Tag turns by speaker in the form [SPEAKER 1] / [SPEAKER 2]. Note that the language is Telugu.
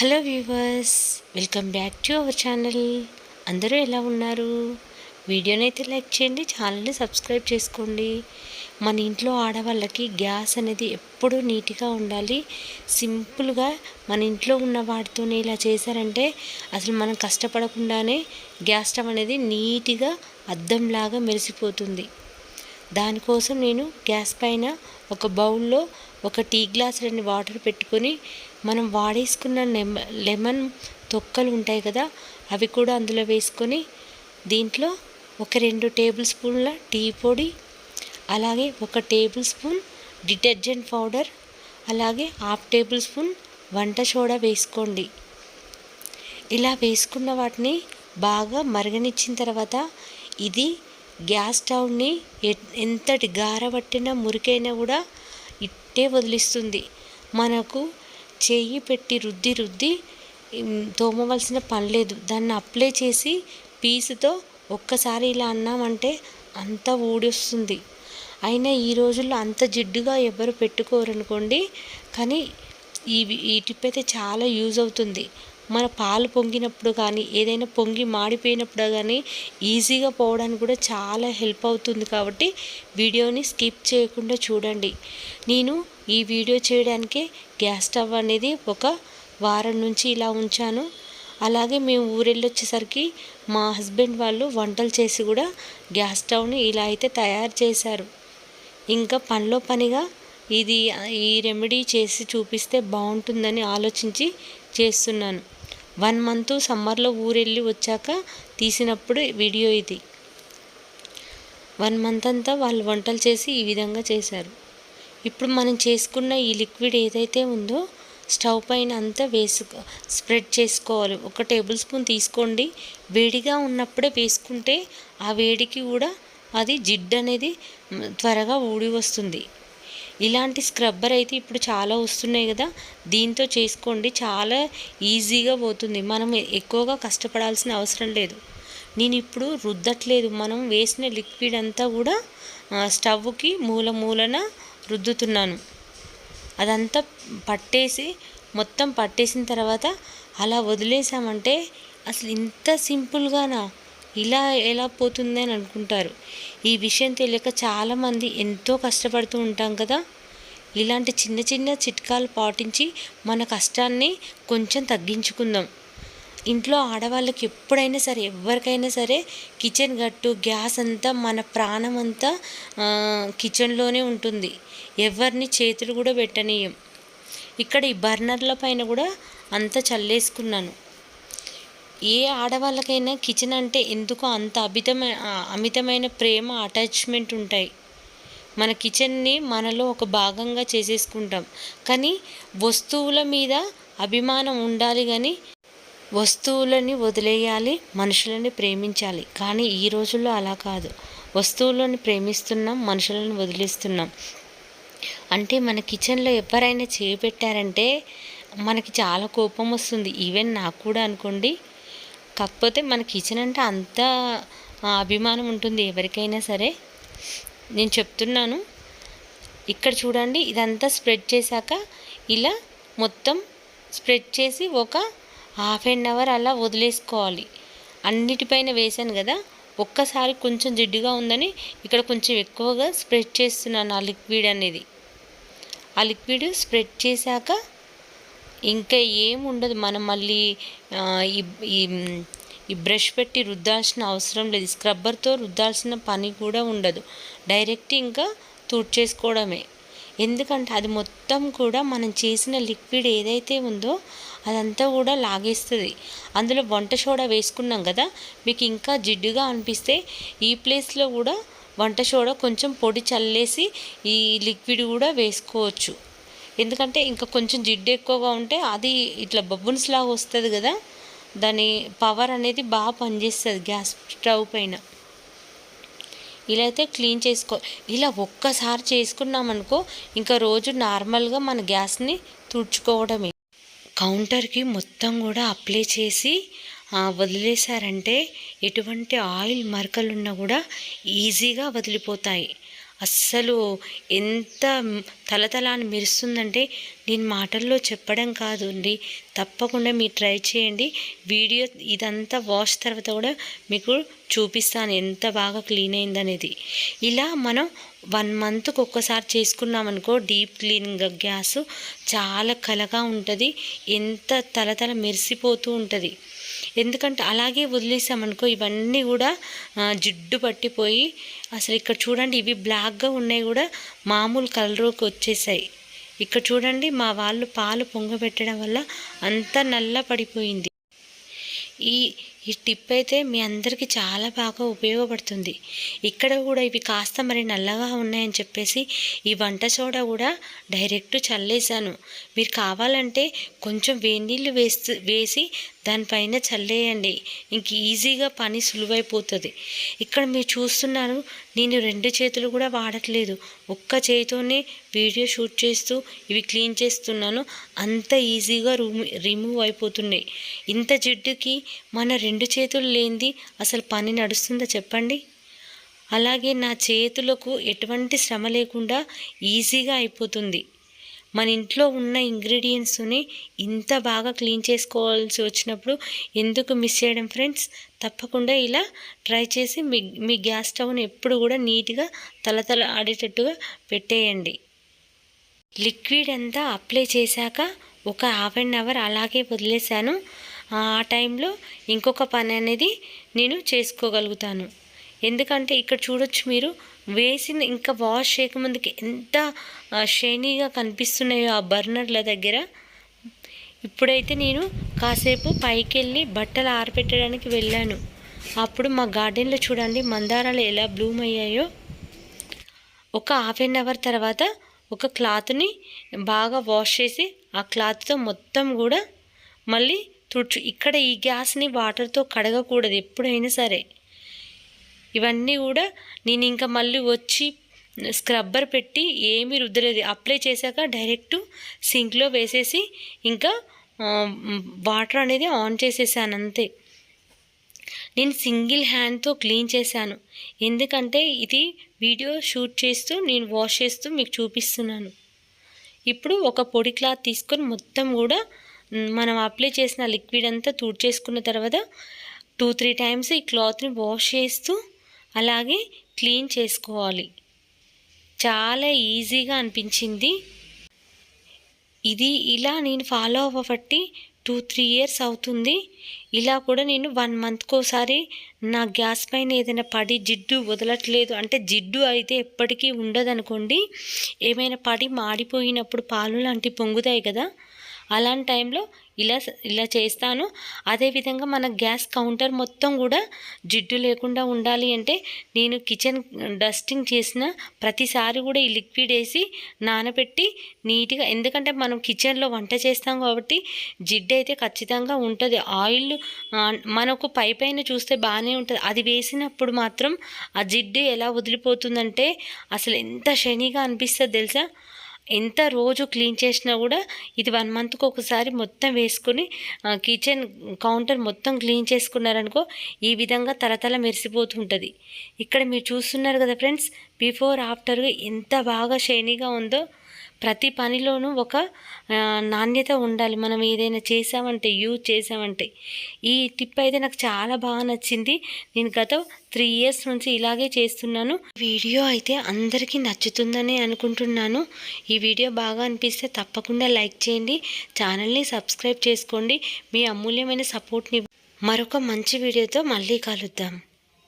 [SPEAKER 1] Hello viewers welcome back to our channel. అందరూ ఎలా ఉన్నారు? వీడియోని అయితే లైక్ చేయండి ఛానల్ని సబ్స్క్రైబ్ చేసుకోండి. మన ఇంట్లో ఆడవాళ్ళకి గ్యాస్ అనేది ఎప్పుడూ నీట్గా ఉండాలి. సింపుల్గా మన ఇంట్లో ఉన్న వాటితోనే ఇలా చేశారంటే అసలు మనం కష్టపడకుండానే గ్యాస్ స్టవ్ అనేది నీట్గా అద్దంలాగా మెరిసిపోతుంది. దానికోసం నేను గ్యాస్ పైన ఒక బౌల్లో ఒక టీ గ్లాస్ రెండు వాటర్ పెట్టుకొని మనం వాడేసుకున్న లెమ లెమన్ తొక్కలు ఉంటాయి కదా అవి కూడా అందులో వేసుకొని దీంట్లో ఒక రెండు టేబుల్ స్పూన్ల టీ పొడి అలాగే ఒక టేబుల్ స్పూన్ డిటర్జెంట్ పౌడర్ అలాగే హాఫ్ టేబుల్ స్పూన్ వంట సోడా వేసుకోండి. ఇలా వేసుకున్న వాటిని బాగా మరగనిచ్చిన తర్వాత ఇది గ్యాస్ స్టవ్ని ఎంతటి గారబట్టినా మురికైనా కూడా ఇట్టే వదిలిస్తుంది. మనకు చేయి పెట్టి రుద్ది రుద్ది తోమవలసిన పని లేదు. దాన్ని అప్లై చేసి పీసుతో ఒక్కసారి ఇలా అన్నామంటే అంత ఊడొస్తుంది. అయినా ఈ రోజుల్లో అంత జిడ్డుగా ఎవరు పెట్టుకోరు అనుకోండి కానీ ఈ ఈ టిప్ అయితే చాలా యూజ్ అవుతుంది. మన పాలు పొంగినప్పుడు కానీ ఏదైనా పొంగి మాడిపోయినప్పుడు కానీ ఈజీగా పోవడానికి కూడా చాలా హెల్ప్ అవుతుంది కాబట్టి వీడియోని స్కిప్ చేయకుండా చూడండి. నేను ఈ వీడియో చేయడానికే గ్యాస్ స్టవ్ అనేది ఒక వారం నుంచి ఇలా ఉంచాను. అలాగే మేము ఊరెళ్ళొచ్చేసరికి మా హస్బెండ్ వాళ్ళు వంటలు చేసి కూడా గ్యాస్ స్టవ్ని ఇలా అయితే తయారు చేశారు. ఇంకా పనిలో పనిగా ఇది ఈ రెమెడీ చేసి చూపిస్తే బాగుంటుందని ఆలోచించి చేస్తున్నాను. వన్ మంత్ సమ్మర్లో ఊరెళ్ళి వచ్చాక తీసినప్పుడు వీడియో ఇది. వన్ మంత్ అంతా వాళ్ళు వంటలు చేసి ఈ విధంగా చేశారు. ఇప్పుడు మనం చేసుకున్న ఈ లిక్విడ్ ఏదైతే ఉందో స్టవ్ పైన అంతా వేసు స్ప్రెడ్ చేసుకోవాలి. ఒక టేబుల్ స్పూన్ తీసుకోండి. వేడిగా ఉన్నప్పుడే వేసుకుంటే ఆ వేడికి కూడా అది జిడ్డు అనేది త్వరగా ఊడి వస్తుంది. ఇలాంటి స్క్రబ్బర్ అయితే ఇప్పుడు చాలా వస్తున్నాయి కదా. దీంతో చేసుకోండి. చాలా ఈజీగా పోతుంది. మనం ఎక్కువగా కష్టపడాల్సిన అవసరం లేదు. నేను ఇప్పుడు రుద్దట్లేదు. మనం వేసిన లిక్విడ్ అంతా కూడా స్టవ్కి మూల మూలన రుద్దుతున్నాను. అదంతా పట్టేసి మొత్తం పట్టేసిన తర్వాత అలా వదిలేసామంటే అసలు ఇంత సింపుల్గానా? ఇలా ఎలా పోతుంది అని అనుకుంటారు. ఈ విషయం తెలియక చాలామంది ఎంతో కష్టపడుతూ ఉంటాం కదా. ఇలాంటి చిన్న చిన్న చిట్కాలు పాటించి మన కష్టాన్ని కొంచెం తగ్గించుకుందాం. ఇంట్లో ఆడవాళ్ళకి ఎప్పుడైనా సరే ఎవరికైనా సరే కిచెన్ గట్టు గ్యాస్ అంతా మన ప్రాణం అంతా కిచెన్లోనే ఉంటుంది. ఎవరిని చేతులు కూడా పెట్టనీయం. ఇక్కడ ఈ బర్నర్ల పైన కూడా అంతా చల్లేసుకున్నాను. ఏ ఆడవాళ్ళకైనా కిచెన్ అంటే ఎందుకో అంత అమితమైన అమితమైన ప్రేమ అటాచ్మెంట్ ఉంటాయి. మన కిచెన్ని మనలో ఒక భాగంగా చేసేసుకుంటాం. కానీ వస్తువుల మీద అభిమానం ఉండాలి కానీ వస్తువులని వదిలేయాలి మనుషులని ప్రేమించాలి. కానీ ఈ రోజుల్లో అలా కాదు. వస్తువులను ప్రేమిస్తున్నాం మనుషులను వదిలేస్తున్నాం. అంటే మన కిచెన్లో ఎవరైనా చేపెట్టారంటే మనకి చాలా కోపం వస్తుంది. ఈవెన్ నాకు కూడా అనుకోండి కాకపోతే మన కిచెన్ అంటే అంత అభిమానం ఉంటుంది ఎవరికైనా సరే. నేను చెప్తున్నాను ఇక్కడ చూడండి ఇదంతా స్ప్రెడ్ చేశాక ఇలా మొత్తం స్ప్రెడ్ చేసి ఒక హాఫ్ అన్ అవర్ అలా వదిలేసుకోవాలి. అన్నిటిపైన వేసాను కదా ఒక్కసారి కొంచెం జిడ్డుగా ఉందని ఇక్కడ కొంచెం ఎక్కువగా స్ప్రెడ్ చేస్తున్నాను ఆ లిక్విడ్ అనేది. ఆ లిక్విడ్ స్ప్రెడ్ చేశాక ఇంకా ఏముండదు. మనం మళ్ళీ ఈ ఈ బ్రష్ పెట్టి రుద్దాల్సిన అవసరం లేదు. స్క్రబ్బర్తో రుద్దాల్సిన పని కూడా ఉండదు. డైరెక్ట్ ఇంకా తుడ్చేసుకోవడమే. ఎందుకంటే అది మొత్తం కూడా మనం చేసిన లిక్విడ్ ఏదైతే ఉందో అదంతా కూడా లాగేస్తుంది. అందులో వంట సోడా వేసుకున్నాం కదా మీకు ఇంకా జిడ్డుగా అనిపిస్తే ఈ ప్లేస్లో కూడా వంట సోడా కొంచెం పొడి చల్లేసి ఈ లిక్విడ్ కూడా వేసుకోవచ్చు. ఎందుకంటే ఇంకా కొంచెం జిడ్డు ఎక్కువగా ఉంటే అది ఇట్లా బబ్బున్స్ లాగా వస్తుంది కదా దాని పవర్ అనేది బాగా పనిచేస్తుంది గ్యాస్ స్టవ్ పైన. ఇలా అయితే క్లీన్ చేసుకో ఇలా ఒక్కసారి చేసుకున్నామనుకో ఇంకా రోజు నార్మల్గా మన గ్యాస్ని తుడుచుకోవడమే. కౌంటర్కి మొత్తం కూడా అప్లై చేసి వదిలేశారంటే ఎటువంటి ఆయిల్ మరకలున్నా కూడా ఈజీగా వదిలిపోతాయి. అస్సలు ఎంత తలతల అని మెరుస్తుందంటే నేను మాటల్లో చెప్పడం కాదు అండి తప్పకుండా మీరు ట్రై చేయండి. వీడియో ఇదంతా వాష్ తర్వాత కూడా మీకు చూపిస్తాను ఎంత బాగా క్లీన్ అయిందనేది. ఇలా మనం వన్ మంత్కి ఒక్కసారి చేసుకున్నామనుకో డీప్ క్లీనింగ్ గ్యాస్ చాలా కలగా ఉంటుంది. ఎంత తలతల మెరిసిపోతూ ఉంటుంది. ఎందుకంటే అలాగే వదిలేసామనుకో ఇవన్నీ కూడా జిడ్డు పట్టిపోయి అసలు ఇక్కడ చూడండి ఇవి బ్లాక్గా ఉన్నాయి కూడా మామూలు కలర్లోకి వచ్చేసాయి. ఇక్కడ చూడండి మా వాళ్ళు పాలు పొంగబెట్టడం వల్ల అంత నల్ల పడిపోయింది ఈ ఈ టిప్ అయితే మీ అందరికీ చాలా బాగా ఉపయోగపడుతుంది. ఇక్కడ కూడా ఇవి కాస్త మరి నల్లగా ఉన్నాయని చెప్పేసి ఈ వంట సోడా కూడా డైరెక్ట్ చల్లేసాను మీరు కావాలంటే కొంచెం వేడినీళ్ళు వేస్తూ వేసి దానిపైన చల్లేయండి. ఇంక ఈజీగా పని సులువైపోతుంది. ఇక్కడ మీరు చూస్తున్నారు నేను రెండు చేతులు కూడా వాడట్లేదు. ఒక్క చేతితోనే వీడియో షూట్ చేస్తూ ఇవి క్లీన్ చేస్తున్నాను. అంత ఈజీగా రూమ్ రిమూవ్ అయిపోతున్నాయి. ఇంత జిడ్డుకి మన రెండు చేతులు లేనిది అసలు పని నడుస్తుందా చెప్పండి? అలాగే నా చేతులకు ఎటువంటి శ్రమ లేకుండా ఈజీగా అయిపోతుంది. మన ఇంట్లో ఉన్న ఇంగ్రీడియంట్స్ని ఇంత బాగా క్లీన్ చేసుకోవాల్సి వచ్చినప్పుడు ఎందుకు మిస్ చేయడం ఫ్రెండ్స్? తప్పకుండా ఇలా ట్రై చేసి మీ మీ గ్యాస్ స్టవ్ని ఎప్పుడు కూడా నీట్గా తలతల ఆడేటట్టుగా పెట్టేయండి. లిక్విడ్ అంతా అప్లై చేశాక ఒక హాఫ్ అన్ అవర్ అలాగే వదిలేశాను. ఆ టైంలో ఇంకొక పని అనేది నేను చేసుకోగలుగుతాను. ఎందుకంటే ఇక్కడ చూడొచ్చు మీరు వేసిన ఇంకా వాష్ చేయకముందుకి ఎంత షైనీగా కనిపిస్తున్నాయో ఆ బర్నర్ల దగ్గర. ఇప్పుడైతే నేను కాసేపు పైకి వెళ్ళి బట్టలు ఆరబెట్టడానికి వెళ్ళాను. అప్పుడు మా గార్డెన్లో చూడండి మందారాలు ఎలా బ్లూమ్ అయ్యాయో. ఒక హాఫ్ అన్ అవర్ తర్వాత ఒక క్లాత్ని బాగా వాష్ చేసి ఆ క్లాత్తో మొత్తం కూడా మళ్ళీ తుడుచు. ఇక్కడ ఈ గ్యాస్ని వాటర్తో కడగకూడదు ఎప్పుడైనా సరే. ఇవన్నీ కూడా నేను ఇంకా మళ్ళీ వచ్చి స్క్రబ్బర్ పెట్టి ఏమీ రుద్దలేదు. అప్లై చేశాక డైరెక్ట్ సింక్లో వేసేసి ఇంకా వాటర్ అనేది ఆన్ చేసేసాను అంతే. నేను సింగిల్ హ్యాండ్తో క్లీన్ చేశాను. ఎందుకంటే ఇది వీడియో షూట్ చేస్తూ నేను వాష్ చేస్తూ మీకు చూపిస్తున్నాను. ఇప్పుడు ఒక పొడి క్లాత్ తీసుకొని మొత్తం కూడా మనం అప్లై చేసిన లిక్విడ్ అంతా తుడిచేసుకున్న తర్వాత టూ త్రీ టైమ్స్ ఈ క్లాత్ని వాష్ చేస్తూ అలాగే క్లీన్ చేసుకోవాలి. చాలా ఈజీగా అనిపించింది. ఇది ఇలా నేను ఫాలో అవ్వబట్టి టూ త్రీ ఇయర్స్ అవుతుంది. ఇలా కూడా నేను వన్ మంత్కి ఒకసారి నా గ్యాస్ పైన ఏదైనా పడి జిడ్డు వదలట్లేదు. అంటే జిడ్డు అయితే ఎప్పటికీ ఉండదనుకోండి. ఏమైనా పడి మాడిపోయినప్పుడు పాలు లాంటివి పొంగుతాయి కదా అలాంటి టైంలో ఇలా ఇలా చేస్తాను. అదేవిధంగా మన గ్యాస్ కౌంటర్ మొత్తం కూడా జిడ్డు లేకుండా ఉండాలి అంటే నేను కిచెన్ డస్టింగ్ చేసిన ప్రతిసారి కూడా ఈ లిక్విడ్ వేసి నానబెట్టి నీట్గా ఎందుకంటే మనం కిచెన్లో వంట చేస్తాం కాబట్టి జిడ్డు అయితే ఖచ్చితంగా ఉంటుంది. ఆయిల్ మనకు పై పైన చూస్తే బాగానే ఉంటుంది. అది వేసినప్పుడు మాత్రం ఆ జిడ్డు ఎలా వదిలిపోతుందంటే అసలు ఎంత శనిగా అనిపిస్తుంది తెలుసా? ఎంత రోజు క్లీన్ చేసినా కూడా ఇది వన్ మంత్కి ఒకసారి మొత్తం వేసుకుని కిచెన్ కౌంటర్ మొత్తం క్లీన్ చేసుకున్నారనుకో ఈ విధంగా తలతల మెరిసిపోతుంటుంది. ఇక్కడ మీరు చూస్తున్నారు కదా ఫ్రెండ్స్ బిఫోర్ ఆఫ్టర్గా ఎంత బాగా షైనీగా ఉందో ప్రతి పనిలోనూ ఒక నాణ్యత ఉండాలి. మనం ఏదైనా చేసామంటే యూజ్ చేసామంటే ఈ టిప్ అయితే నాకు చాలా బాగా నచ్చింది. నేను గత త్రీ ఇయర్స్ నుంచి ఇలాగే చేస్తున్నాను. వీడియో అయితే అందరికీ నచ్చుతుందని అనుకుంటున్నాను. ఈ వీడియో బాగా అనిపిస్తే తప్పకుండా లైక్ చేయండి. ఛానల్ని సబ్స్క్రైబ్ చేసుకోండి. మీ అమూల్యమైన సపోర్ట్ని. మరొక మంచి వీడియోతో మళ్ళీ కలుద్దాం.